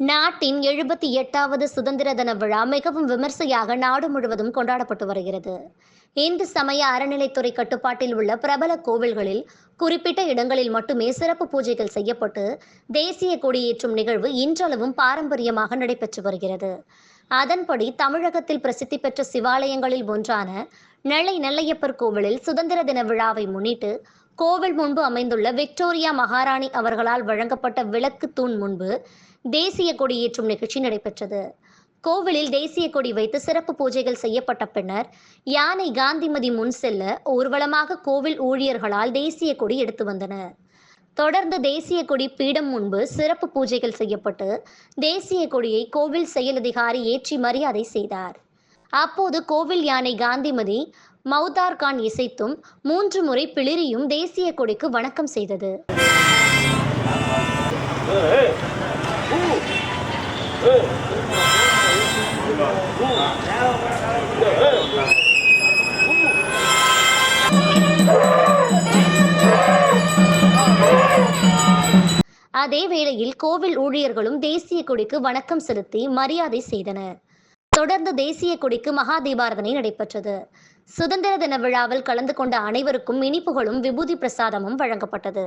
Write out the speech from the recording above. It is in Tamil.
நாட்டின் எழுபத்தி எட்டாவது சுதந்திர தின விழா மிகவும் விமர்சையாக நாடு முழுவதும் கொண்டாடப்பட்டு வருகிறது. இந்து சமய அறநிலைத்துறை கட்டுப்பாட்டில் உள்ள பிரபல கோவில்களில் குறிப்பிட்ட இடங்களில் மட்டுமே சிறப்பு பூஜைகள் செய்யப்பட்டு தேசிய கொடியேற்றும் நிகழ்வு இன்றளவும் பாரம்பரியமாக நடைபெற்று வருகிறது. அதன்படி தமிழகத்தில் பிரசித்தி பெற்ற சிவாலயங்களில் ஒன்றான நெல்லை நெல்லையப்பர் கோவிலில் சுதந்திர தின விழாவை முன்னிட்டு கோவில் முன்பு அமைந்துள்ள விக்டோரியா மகாராணி அவர்களால் வழங்கப்பட்ட விளக்கு தூண் முன்பு தேசிய கொடியேற்றும் நிகழ்ச்சி நடைபெற்றது. கோவிலில் தேசிய கொடி வைத்து சிறப்பு பூஜைகள் செய்யப்பட்ட பின்னர் யானை காந்திமதி முன் செல்ல ஊர்வலமாக கோவில் ஊழியர்களால் தேசிய கொடி எடுத்து வந்தனர். தொடர்ந்து தேசிய கொடி பீடம் முன்பு சிறப்பு பூஜைகள் செய்யப்பட்டு தேசிய கொடியை கோவில் செயலதிகாரி ஏற்றி மரியாதை செய்தார். அப்போது கோவில் யானை காந்திமதி மௌதார் கான் இசைத்தும் மூன்று முறை பிளிரியும் தேசிய கொடிக்கு வணக்கம் செய்தது. அதே வேளையில் கோவில் ஊழியர்களும் தேசிய கொடிக்கு வணக்கம் செலுத்தி மரியாதை செய்தனர். தொடர்ந்து தேசிய கொடிக்கு மகா தீபாரதனை நடைபெற்றது. சுதந்திர தின விழாவில் கலந்து கொண்ட அனைவருக்கும் இனிப்புகளும் விபூதி பிரசாதமும் வழங்கப்பட்டது.